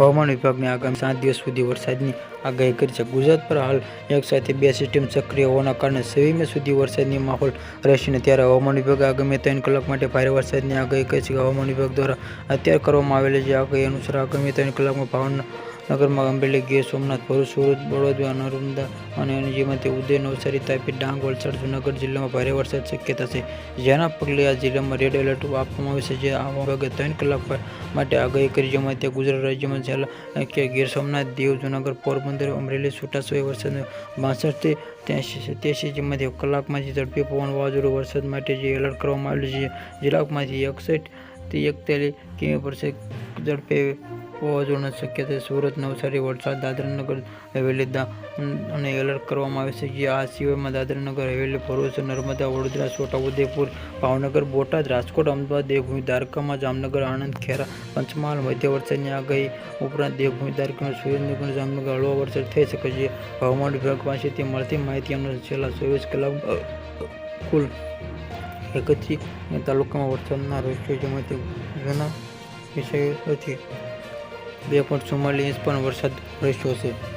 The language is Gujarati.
હવામાન વિભાગની આગામી સાત દિવસ સુધી વરસાદની આગાહી કરી છે. ગુજરાત પર હાલ એક સાથે બે સિસ્ટમ સક્રિય હોવાના કારણે છવ્વીસ મે સુધી વરસાદની માહોલ રહેશે ને ત્યારે હવામાન વિભાગે આગામી ત્રણ કલાક માટે ભારે વરસાદની આગાહી કરી છે. હવામાન વિભાગ દ્વારા અત્યારે કરવામાં આવેલી જે આગાહી અનુસાર આગામી ત્રણ કલાકમાં ભાવનગરમાં અમરેલી ગીર સોમનાથ ભરૂચ, સુરત, બળોદરા, નર્મદા અને અન્ય તે ઉદય નવસારી તાપી ડાંગ, વલસાડ, જૂનાગઢ જિલ્લામાં ભારે વરસાદ શક્યતા છે. જેના પગલે આ જિલ્લામાં રેડ એલર્ટ આપવામાં આવ્યું છે. જે આ વિભાગે ત્રણ કલાક માટે આગાહી કરી, જેમાં તે ગુજરાત રાજ્યમાં છેલ્લા કે ગીર સોમનાથ, દીવ, જૂનાગઢ, પોરબંદર, અમરેલી છૂટાછવાયા વરસાદ બાસઠથી ત્યાંસી જેમાંથી કલાકમાંથી ઝડપી પવન વાવાઝોડું વરસાદ માટે જે એલર્ટ કરવામાં આવેલું છે. જિલ્લામાંથી એકસઠથી એકતાલીસ કિમી પર ઝડપે વાવાઝોડાની શક્યતા છે. સુરત, નવસારી, વલસાડ, દાદરાનગર હવેલી અને એલર્ટ કરવામાં આવે છે જે આ સિવાયમાં દાદરાનગર હવેલી, ભરૂચ, નર્મદા, વડોદરા, છોટાઉદેપુર, ભાવનગર, બોટાદ, રાજકોટ, અમદાવાદ, દેવભૂમિ, દ્વારકામાં જામનગર, આણંદ, ખેરા, પંચમહાલ, મધ્ય વરસાદની આગાહી ઉપરાંત દેવભૂમિ, દ્વારકામાં સુરેન્દ્રનગર, જામનગર, હળવો વરસાદ થઈ શકે છે હવામાન વિભાગ પાસેથી મળતી માહિતી અનુસાર છેલ્લા ચોવીસ કલાક કુલ એકત્રીસ તાલુકામાં વરસાદના રેશિયો જેમાંથી જૂના વિષયોથી બે પોઈન્ટ ચુમ્માલીસ ઇંચ પણ વરસાદ વરસ્યો છે.